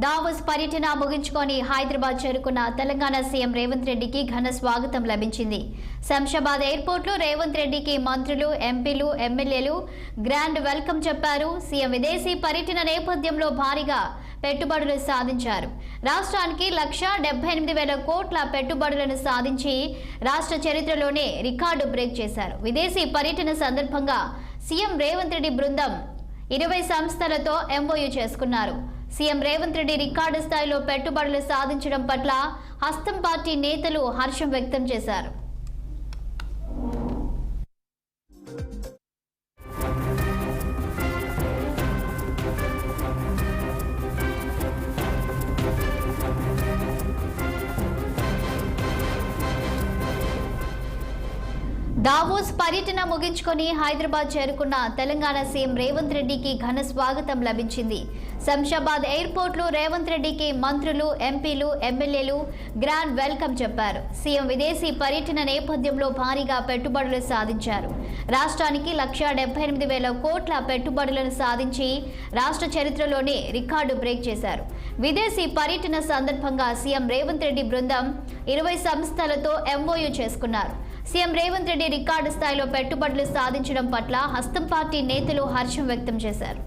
Davos పర్యటన ముగించుకొని హైదరాబాద్ చేరుకున్న తెలంగాణ సీఎం రేవంత్ రెడ్డికి ఘన స్వాగతం లభించింది. శంషాబాద్ ఎయిర్పోర్ట్లో రేవంత్ రెడ్డికి మంత్రులు ఎంపీలు ఎమ్మెల్యేలు గ్రాండ్ వెల్కమ్ చెప్పారు. సీఎం విదేశీ పర్యటన నేపథ్యంలో భారీగా పెట్టుబడులు సాధించారు. రాష్ట్రానికి లక్ష డెబ్బై ఎనిమిది వేల కోట్ల పెట్టుబడులను సాధించి రాష్ట్ర చరిత్రలోనే రికార్డు బ్రేక్ చేశారు. విదేశీ పర్యటన సందర్భంగా సీఎం రేవంత్ రెడ్డి బృందం ఇరవై సంస్థలతో ఎంఓయూ చేసుకున్నారు. సీఎం రేవంత్ రెడ్డి రికార్డు స్థాయిలో పెట్టుబడులు సాధించడం పట్ల హస్తం పార్టీ నేతలు హర్షం వ్యక్తం చేశారు. దావోస్ పర్యటన ముగించుకొని హైదరాబాద్ చేరుకున్న తెలంగాణ సీఎం రేవంత్ రెడ్డికి ఘన స్వాగతం లభించింది. శంషాబాద్ ఎయిర్పోర్ట్లో రేవంత్ రెడ్డికి మంత్రులు ఎంపీలు ఎమ్మెల్యేలు గ్రాండ్ వెల్కమ్ చెప్పారు. సీఎం విదేశీ పర్యటన నేపథ్యంలో భారీగా పెట్టుబడులు సాధించారు. రాష్ట్రానికి లక్ష డెబ్బై ఎనిమిది వేల కోట్ల పెట్టుబడులను సాధించి రాష్ట్ర చరిత్రలోనే రికార్డు బ్రేక్ చేశారు. విదేశీ పర్యటన సందర్భంగా సీఎం రేవంత్ రెడ్డి బృందం ఇరవై సంస్థలతో ఎంఓయూ చేసుకున్నారు. సీఎం రేవంత్ రెడ్డి రికార్డు స్థాయిలో పెట్టుబడులు సాధించడం పట్ల హస్తం పార్టీ నేతలు హర్షం వ్యక్తం చేశారు.